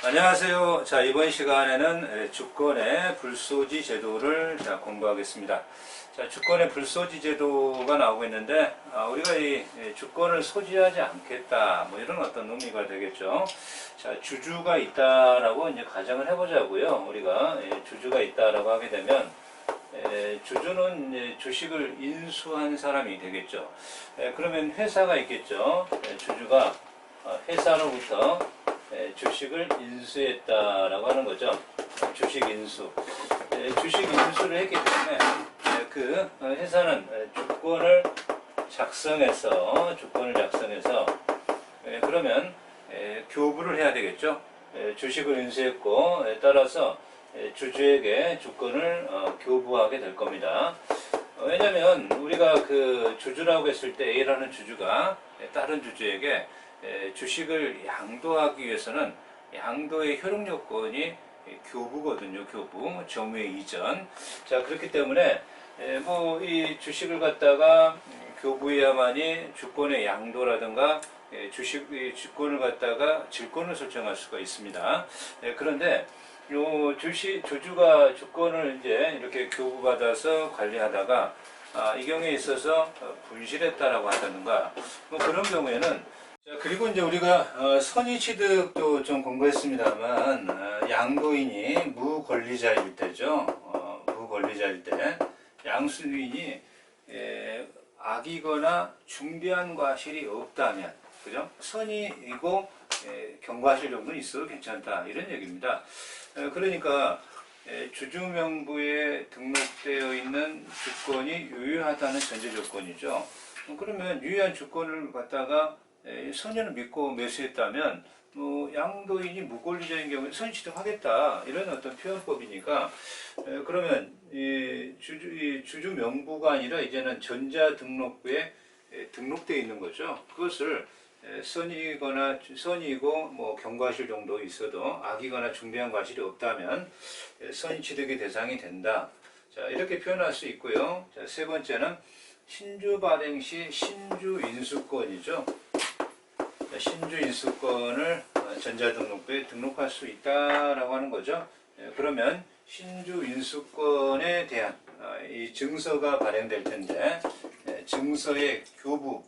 안녕하세요. 자, 이번 시간에는 주권의 불소지 제도를 자, 공부하겠습니다. 자, 주권의 불소지 제도가 나오고 있는데, 아, 우리가 이 주권을 소지하지 않겠다, 뭐 이런 어떤 의미가 되겠죠. 자, 주주가 있다라고 이제 가정을 해보자고요. 우리가 예, 주주가 있다라고 하게 되면, 에, 주주는 이제 주식을 인수한 사람이 되겠죠. 에, 그러면 회사가 있겠죠. 에, 주주가 어, 회사로부터 에, 주식을 인수했다라고 하는 거죠. 주식 인수. 에, 주식 인수를 했기 때문에 에, 그 어, 회사는 에, 주권을 작성해서 주권을 작성해서 에, 그러면 에, 교부를 해야 되겠죠. 에, 주식을 인수했고 에, 따라서 에, 주주에게 주권을 어, 교부하게 될 겁니다. 어, 왜냐하면 우리가 그 주주라고 했을 때 A라는 주주가 에, 다른 주주에게 에, 주식을 양도하기 위해서는 양도의 효력 요건이 에, 교부거든요. 교부 정외 이전. 자 그렇기 때문에 뭐 이 주식을 갖다가 음, 교부해야만이 주권의 양도라든가 에, 주식 이 주권을 갖다가 질권을 설정할 수가 있습니다. 에, 그런데 요 주식 주주가 주권을 이제 이렇게 교부받아서 관리하다가 아, 이 경우에 있어서 어, 분실했다라고 한다든가 뭐 그런 경우에는 자, 그리고 이제 우리가 어, 선의 취득도 좀 공부했습니다만 어, 양도인이 무권리자일 때죠. 어, 무권리자일 때 양수인이 에, 악이거나 중대한 과실이 없다면 그죠? 선의이고 에, 경과실 정도는 있어도 괜찮다 이런 얘기입니다. 에, 그러니까 에, 주주 명부에 등록되어 있는 주권이 유효하다는 전제 조건이죠. 어, 그러면 유효한 주권을 갖다가 에, 선의를 믿고 매수했다면 뭐 양도인이 무권리자인 경우에 선취득하겠다 이런 어떤 표현법이니까 에, 그러면 이 주주 이 주주 명부가 아니라 이제는 전자 등록부에 에, 등록되어 있는 거죠. 그것을 에, 선이거나 선이고 뭐 경과실 정도 있어도 악이거나 중대한 과실이 없다면 에, 선의 취득의 대상이 된다. 자 이렇게 표현할 수 있고요. 자, 세 번째는 신주 발행 시 신주 인수권이죠. 신주 인수권을 어, 전자등록부에 등록할 수 있다라고 하는 거죠. 예, 그러면 신주 인수권에 대한 어, 이 증서가 발행될 텐데 예, 증서의 교부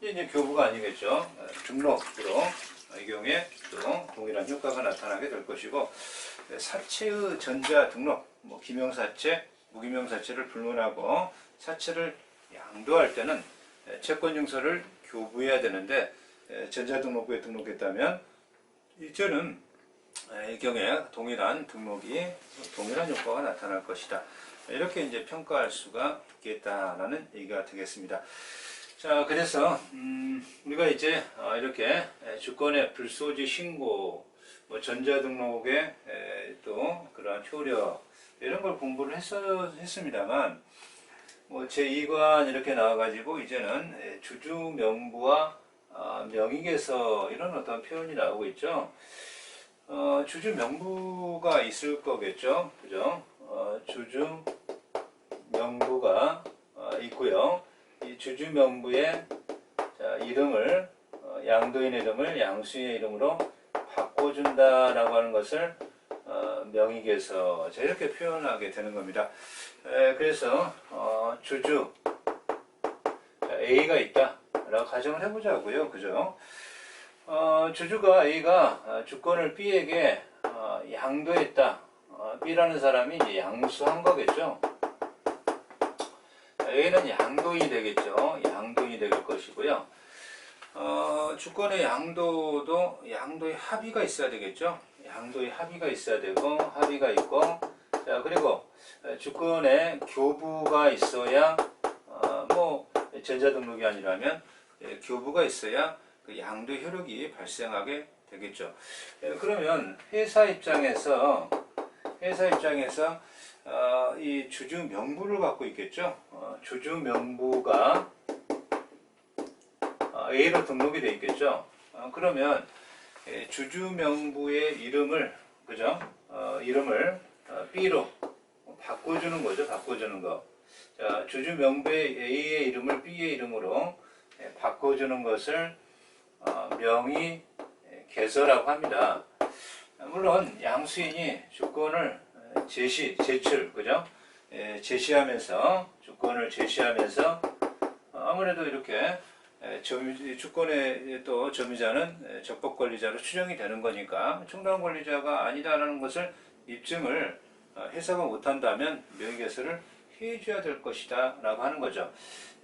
이제 교부가 아니겠죠. 어, 등록으로 이 경우에 또 동일한 효과가 나타나게 될 것이고 예, 사체의 전자 등록, 뭐 기명사체, 무기명사체를 불문하고 사체를 양도할 때는 예, 채권증서를 교부해야 되는데 에, 전자등록부에 등록했다면 이제는 에, 이 경우에 동일한 등록이 동일한 효과가 나타날 것이다. 이렇게 이제 평가할 수가 있겠다라는 얘기가 되겠습니다. 자, 그래서 음, 우리가 이제 어, 이렇게 에, 주권의 불소지 신고, 뭐 전자등록의 에, 또 그러한 효력 이런 걸 공부를 했어, 했습니다만 뭐 제2관 이렇게 나와가지고 이제는 에, 주주 명부와 아, 명의계서 이런 어떤 표현이 나오고 있죠. 어, 주주 명부가 있을 거겠죠. 그죠? 어, 주주 명부가 어, 있고요. 이 주주 명부의 자, 이름을 어, 양도인의 이름을 양수인의 이름으로 바꿔준다라고 하는 것을 어, 자, 이렇게 표현하게 되는 겁니다. 에, 그래서 어, 주주 자, A가 있다. 라고 가정을 해보자고요. 그죠? 어, 주주가 A가 어, 주권을 B에게 어, 양도했다. 어, B라는 사람이 이제 양수한 거겠죠. A는 양도인이 되겠죠. 양도인이 될 것이고요. 어, 주권의 양도도 양도의 합의가 있어야 되겠죠. 양도의 합의가 있어야 되고 합의가 있고 자 그리고 주권의 교부가 있어야 어, 뭐 전자등록이 아니라면 예, 교부가 있어야 그 양도 효력이 발생하게 되겠죠. 예, 그러면 회사 입장에서 회사 입장에서 어, 이 주주 명부를 갖고 있겠죠. 어, 주주 명부가 어, A로 등록이 되어 있겠죠. 어, 그러면 예, 주주 명부의 이름을 그죠? 어, 이름을 어, B로 바꿔주는 거죠. 바꿔주는 거. 자, 주주 명부의 A의 이름을 B의 이름으로 예, 바꿔주는 것을 어, 명의 개서라고 합니다. 물론 양수인이 주권을 제시, 제출, 그죠? 예, 제시하면서 주권을 제시하면서 아무래도 이렇게 주권의 또 점유자는 에, 적법 권리자로 추정이 되는 거니까 충당 권리자가 아니다라는 것을 입증을 어, 해석을 못한다면 명의개설 을 해줘야 될 것이다 라고 하는 거죠.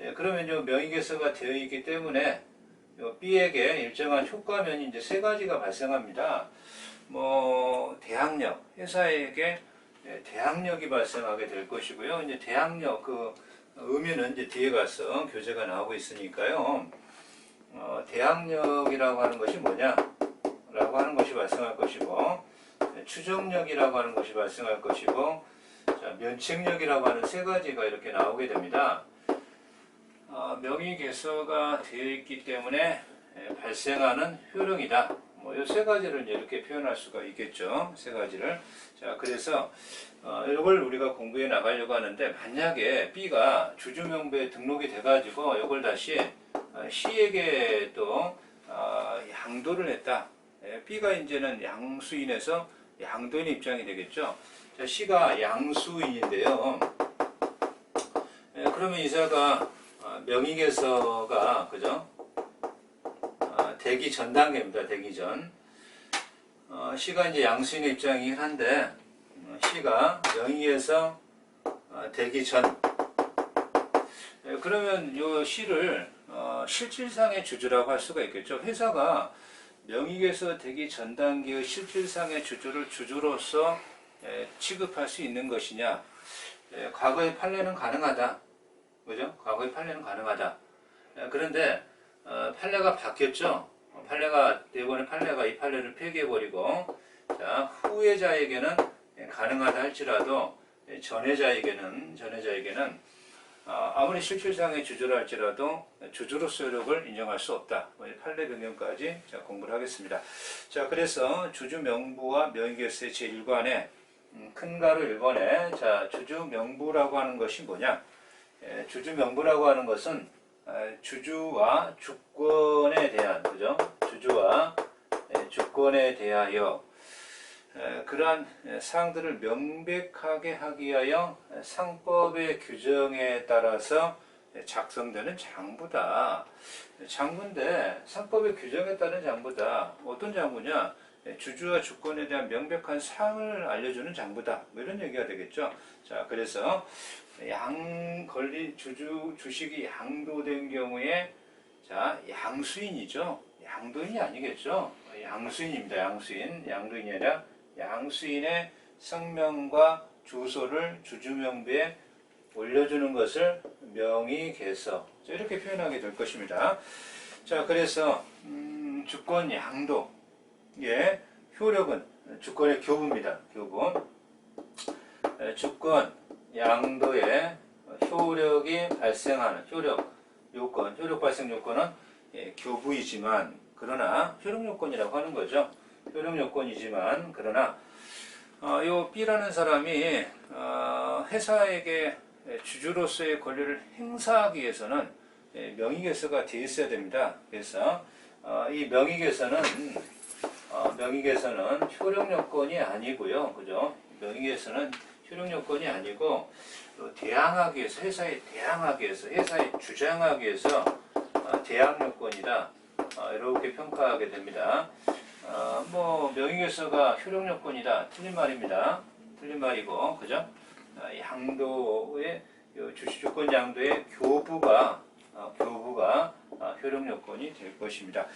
예, 그러면 요 명의개설가 되어 있기 때문에 요 B에게 일정한 효과면이 이제 세 가지가 발생합니다. 뭐 대항력, 회사에게 예, 대항력이 발생하게 될 것이고요. 이제 대항력 그 의미는 이제 뒤에 가서 교재가 나오고 있으니까요. 어, 대항력이라고 하는 것이 뭐냐? 라고 하는 것이 발생할 것이고, 네, 추정력이라고 하는 것이 발생할 것이고, 자, 면책력이라고 하는 세 가지가 이렇게 나오게 됩니다. 어, 명의 개서가 되어 있기 때문에 예, 발생하는 효력이다. 뭐, 이 세 가지를 이렇게 표현할 수가 있겠죠. 세 가지를. 자, 그래서, 어, 이걸 우리가 공부해 나가려고 하는데, 만약에 B가 주주명부에 등록이 돼가지고, 이걸 다시 어, C에게 또, 어, 양도를 했다. 예, B가 이제는 양수인에서 양도인 입장이 되겠죠. 자, C가 양수인인데요. 예, 그러면 이사가 어, 명의개서가, 그죠? 어, 대기 전 단계입니다. 대기 전. 어, C가 이제 양수인의 입장이긴 한데 어, C가 명의에서 어, 대기 전. 예, 그러면 요 C를 어, 실질상의 주주라고 할 수가 있겠죠. 회사가 명의에서 대기 전 단계의 실질상의 주주를 주주로서 예, 취급할 수 있는 것이냐? 예, 과거의 판례는 가능하다. 그죠? 과거의 판례는 가능하다. 예, 그런데 어, 판례가 바뀌었죠. 어, 판례가 이번에 판례가 이 판례를 폐기해버리고 자 후회자에게는 예, 가능하다 할지라도 예, 전해자에게는 전해자에게는 아, 아무리 실질상의 주주라 할지라도 주주로서의 효력을 인정할 수 없다. 뭐, 이 판례 변경까지 자, 공부를 하겠습니다. 자, 그래서 주주 명부와 명의결세 제1관에 음, 큰 가로 1번에 자, 주주 명부라고 하는 것이 뭐냐? 예, 주주 명부라고 하는 것은 아, 주주와 주권에 대한 그죠? 주주와 예, 주권에 대하여 에, 그러한 에, 사항들을 명백하게 하기 위하여 에, 상법의 규정에 따라서 에, 작성되는 장부다. 에, 장부인데 상법의 규정에 따른 장부다. 어떤 장부냐? 에, 주주와 주권에 대한 명백한 사항을 알려주는 장부다. 뭐 이런 얘기가 되겠죠. 자, 그래서 양 권리 주주 주식이 양도된 경우에 자 양수인이죠. 양도인이 아니겠죠. 양수인입니다. 양수인 양도인이 아니라 양수인의 성명과 주소를 주주명부에 올려주는 것을 명의개서 자, 이렇게 표현하게 될 것입니다. 자 그래서 음, 주권 양도 의 효력은 주권의 교부입니다. 교부 에, 주권 양도의 효력이 발생하는 효력 요건 효력 발생 요건은 예, 교부이지만 그러나 효력 요건이라고 하는 거죠. 효력 요건이지만 그러나 어, 요 B라는 사람이 어, 회사에게 주주로서의 권리를 행사하기 위해서는 예, 명의개서가 되어 있어야 됩니다. 그래서 어, 이 명의개서는 어, 명의개서는 효력 요건이 아니고요, 그죠? 명의개서는 효력 요건이 아니고 또 대항하기 위해서 회사에 대항하기 위해서 회사에 주장하기 위해서 어, 대항 요건이다 어, 이렇게 평가하게 됩니다. 어, 뭐 명의결서가 효력 요건이다 틀린 말입니다. 틀린 말이고 그죠? 어, 양도의 요 주식주권 양도의 교부가 어, 교부가 어, 효력 요건이 될 것입니다.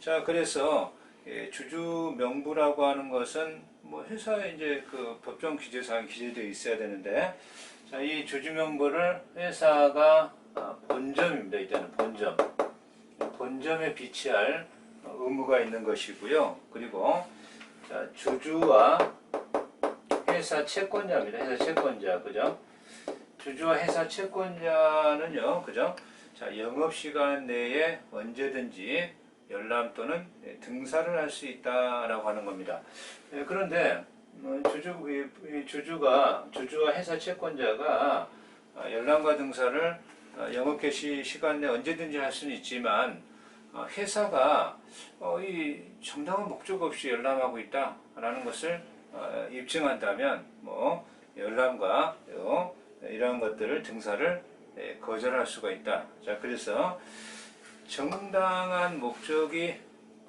자 그래서 예, 주주 명부라고 하는 것은 뭐 회사에 이제 그 법정 기재사항 기재되어 있어야 되는데 자 이 주주 명부를 회사가 어, 본점입니다. 이때는 본점 본점에 비치할 어, 의무가 있는 것이고요. 그리고 자, 주주와 회사 채권자입니다. 회사 채권자, 그죠? 주주와 회사 채권자는요, 그죠? 자, 영업 시간 내에 언제든지 열람 또는 예, 등사를 할수 있다라고 하는 겁니다. 예, 그런데 어, 주주 주주가 주주와 회사 채권자가 어, 열람과 등사를 어, 영업 개시 시간 내 언제든지 할 수는 있지만 어, 회사가 어, 이 정당한 목적 없이 열람하고 있다라는 것을 어, 입증한다면 뭐 열람과 요, 이러한 것들을 등사를 예, 거절할 수가 있다. 자 그래서 정당한 목적이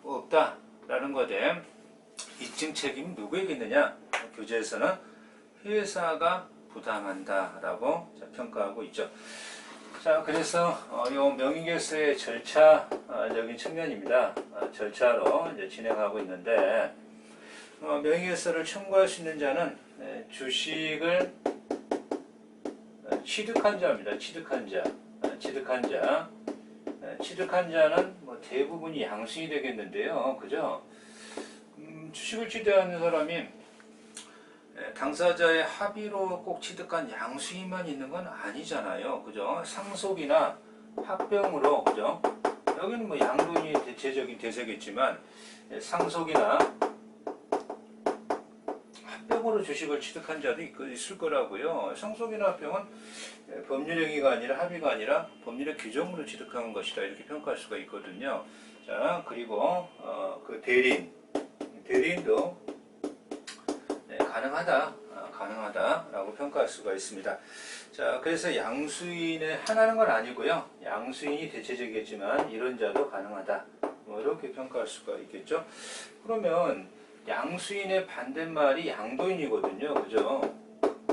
없다라는 것에 입증 책임이 누구에게 있느냐? 교재에서는 회사가 부담한다라고 자, 평가하고 있죠. 자, 그래서 어, 이 명의결서의 절차적인 측면입니다. 아, 절차로 이제 진행하고 있는데 어, 명의결서를 청구할 수 있는 자는 에, 주식을 어, 취득한 자입니다. 취득한 자, 아, 취득한 자, 에, 취득한 자는 뭐 대부분이 양수인이 되겠는데요, 그죠? 음, 주식을 취득하는 사람이 예, 당사자의 합의로 꼭 취득한 양수인만 있는 건 아니잖아요. 그죠? 상속이나 합병으로, 그죠? 여기는 뭐 양도인이 대체적인 대세겠지만, 예, 상속이나 합병으로 주식을 취득한 자도 있- 있을 거라고요. 상속이나 합병은 예, 법률 행위가 아니라 합의가 아니라 법률의 규정으로 취득한 것이다. 이렇게 평가할 수가 있거든요. 자, 그리고, 어, 그 대리인. 대리인도 네, 가능하다, 아, 가능하다라고 평가할 수가 있습니다. 자, 그래서 양수인에 하나는 건 아니고요. 양수인이 대체적이겠지만 이런 자도 가능하다. 뭐 이렇게 평가할 수가 있겠죠. 그러면 양수인의 반대말이 양도인이거든요, 그죠?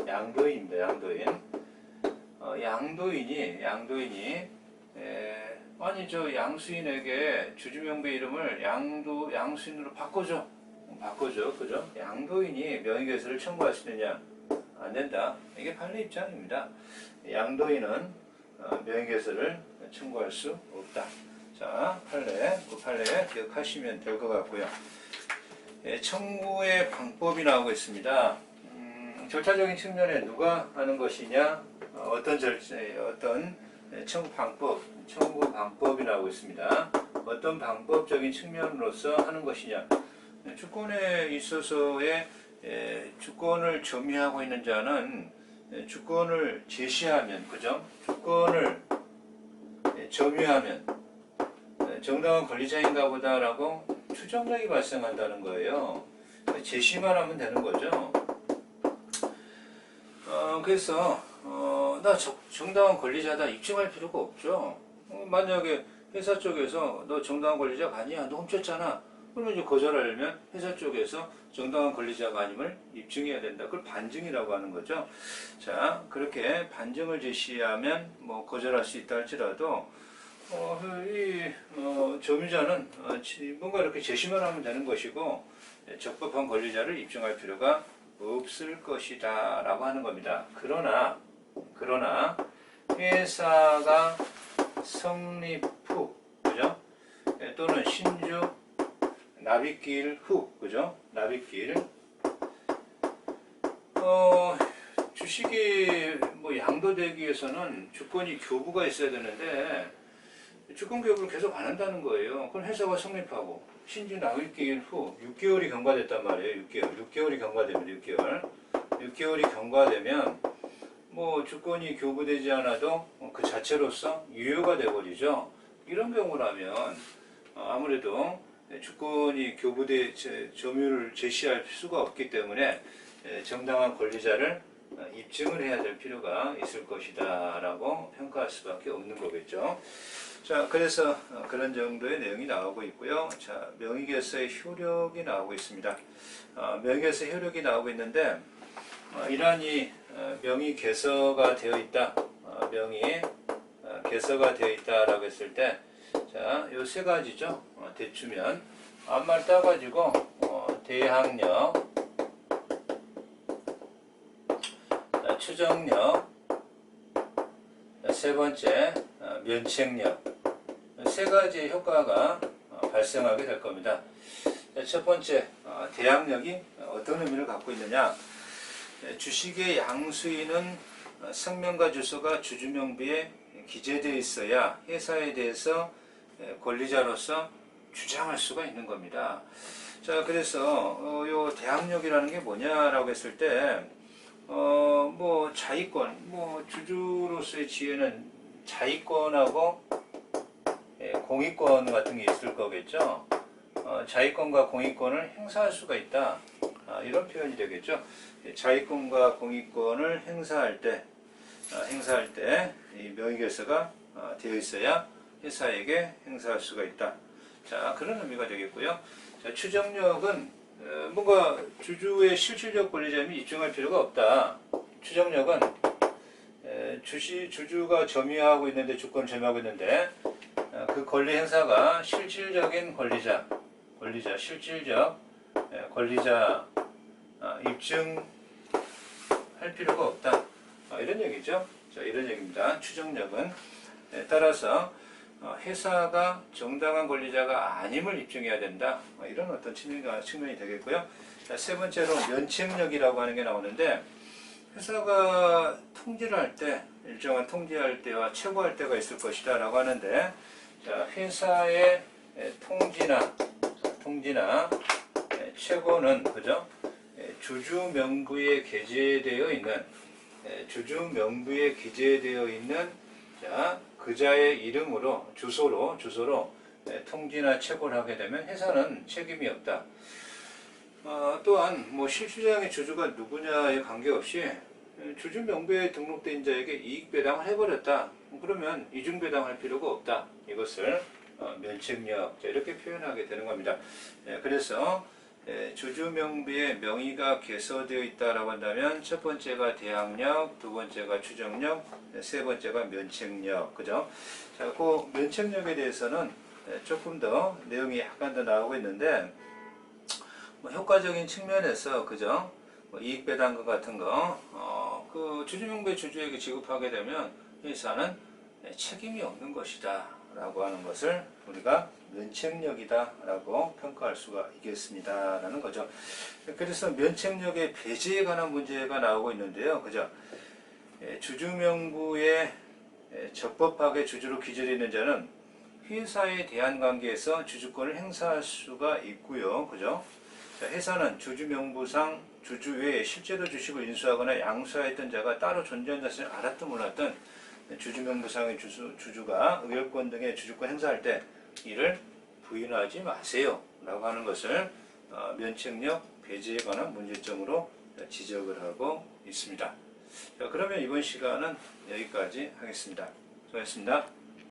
양도인입니다, 양도인. 어, 양도인이 양도인이 에, 아니 저 양수인에게 주주명부의 이름을 양도 양수인으로 바꿔줘. 바꿔줘, 그죠? 양도인이 명의결서를 청구할 수 있느냐? 안 된다. 이게 판례 입장입니다. 양도인은 어, 명의결서를 청구할 수 없다. 자, 판례, 그 판례 기억하시면 될 것 같고요. 예, 청구의 방법이 나오고 있습니다. 음, 절차적인 측면에 누가 하는 것이냐, 어, 어떤 절차, 어떤 청구 방법, 청구 방법이 나오고 있습니다. 어떤 방법적인 측면으로서 하는 것이냐. 네, 주권에 있어서의 에, 주권을 점유하고 있는 자는 에, 주권을 제시하면 그죠? 주권을 에, 점유하면 에, 정당한 권리자인가 보다라고 추정력이 발생한다는 거예요. 제시만 하면 되는 거죠. 어, 그래서 어, 나 정- 정당한 권리자다 입증할 필요가 없죠. 어, 만약에 회사 쪽에서 너 정당한 권리자가 아니야, 너 훔쳤잖아. 그러면 이제 거절하려면 회사 쪽에서 정당한 권리자가 아님을 입증해야 된다. 그걸 반증이라고 하는 거죠. 자, 그렇게 반증을 제시하면 뭐 거절할 수 있다 할지라도 어, 이 어, 점유자는 어, 지- 뭔가 이렇게 제시만 하면 되는 것이고 예, 적법한 권리자를 입증할 필요가 없을 것이다 라고 하는 겁니다. 그러나 그러나 회사가 성립 후 그죠? 예, 또는 신주 납입기일 후 그죠? 납입기일 어 주식이 뭐 양도되기 위해서는 주권이 교부가 있어야 되는데 주권 교부를 계속 안 한다는 거예요. 그럼 회사가 성립하고 신주 납입기일 후 6개월이 경과됐단 말이에요. 6개월. 6개월이 경과되면 6개월. 6개월이 경과되면 뭐 주권이 교부되지 않아도 그 자체로서 유효가 돼버리죠. 이런 경우라면 어, 아무래도 주권이 교부돼 제- 점유를 제시할 수가 없기 때문에 에, 정당한 권리자를 어, 입증을 해야 될 필요가 있을 것이다 라고 평가할 수밖에 없는 거겠죠. 자, 그래서 어, 그런 정도의 내용이 나오고 있고요. 자, 명의결서의 효력이 나오고 있습니다. 어, 명의결서 효력이 나오고 있는데 어, 이러한 이 어, 명의 개서가 되어 있다. 어, 명의 어, 개서가 되어 있다라고 했을 때, 자, 요 세 가지죠. 어, 대추면 앞말 따가지고 어, 대항력, 자, 추정력, 자, 세 번째 어, 면책력, 세 가지의 효과가 어, 발생하게 될 겁니다. 자, 첫 번째 어, 대항력이 어떤 의미를 갖고 있느냐? 네, 주식의 양수인은 어, 성명과 주소가 주주명부에 기재되어 있어야 회사에 대해서 에, 권리자로서 주장할 수가 있는 겁니다. 자, 그래서 어, 요 대항력이라는 게 뭐냐라고 했을 때, 어, 뭐 자의권, 뭐 주주로서의 지혜는 자의권하고 에, 공익권 같은 게 있을 거겠죠. 어, 자위권과 공익권을 행사할 수가 있다. 아, 이런 표현이 되겠죠. 예, 자위권과 공익권을 행사할 때, 아, 행사할 때 이 명의결서가 아, 되어 있어야 회사에게 행사할 수가 있다. 자, 그런 의미가 되겠고요. 자, 추정력은 어, 뭔가 주주의 실질적 권리점이 입증할 필요가 없다. 추정력은 에, 주시 주주가 점유하고 있는데 주권 점유하고 있는데 어, 그 권리 행사가 실질적인 권리자, 권리자 실질적 에, 권리자 아, 입증할 필요가 없다. 아, 이런 얘기죠. 자, 이런 얘기입니다. 추정력은 에, 따라서 어, 회사가 정당한 권리자가 아님을 입증해야 된다. 어, 이런 어떤 측면이, 되겠고요. 자, 세 번째로 면책력이라고 하는 게 나오는데 회사가 통지를 할 때 일정한 통지할 때와 최고할 때가 있을 것이다 라고 하는데 자, 회사의 에, 통지나 통지나 에, 최고는 그죠? 에, 주주 명부에 게재되어 있는 에, 주주 명부에 게재되어 있는 자, 그자의 이름으로 주소로 주소로 에, 통지나 체고를 하게 되면 회사는 책임이 없다. 어, 또한 뭐 실시장의 주주가 누구냐에 관계없이 에, 주주 명부에 등록된 자에게 이익 배당을 해버렸다. 그러면 이중 배당할 필요가 없다. 이것을 어, 면책력 자, 이렇게 표현하게 되는 겁니다. 예, 그래서 예, 주주 명부에 명의가 개서되어 있다라고 한다면 첫 번째가 대항력, 두 번째가 추정력, 네, 세 번째가 면책력, 그죠? 자, 그 면책력에 대해서는 예, 조금 더 내용이 약간 더 나오고 있는데 뭐 효과적인 측면에서 그죠? 뭐 이익 배당금 같은 거, 어, 그 주주명부의 주주에게 지급하게 되면 회사는 예, 책임이 없는 것이다 라고 하는 것을 우리가 면책력이다 라고 평가할 수가 있겠습니다 라는 거죠. 그래서 면책력의 배제에 관한 문제가 나오고 있는데요, 그죠? 예, 주주명부에 예, 적법하게 주주로 기재되어 있는 자는 회사에 대한 관계에서 주주권을 행사할 수가 있고요, 그죠? 자, 회사는 주주명부상 주주 외에 실제로 주식을 인수하거나 양수하였던 자가 따로 존재한 것을 알았든 몰랐든 주주명부상의 주주, 주주가 의결권 등의 주주권 행사할 때 이를 부인하지 마세요 라고 하는 것을 어, 면책력 배제에 관한 문제점으로 지적을 하고 있습니다. 자, 그러면 이번 시간은 여기까지 하겠습니다. 수고하셨습니다.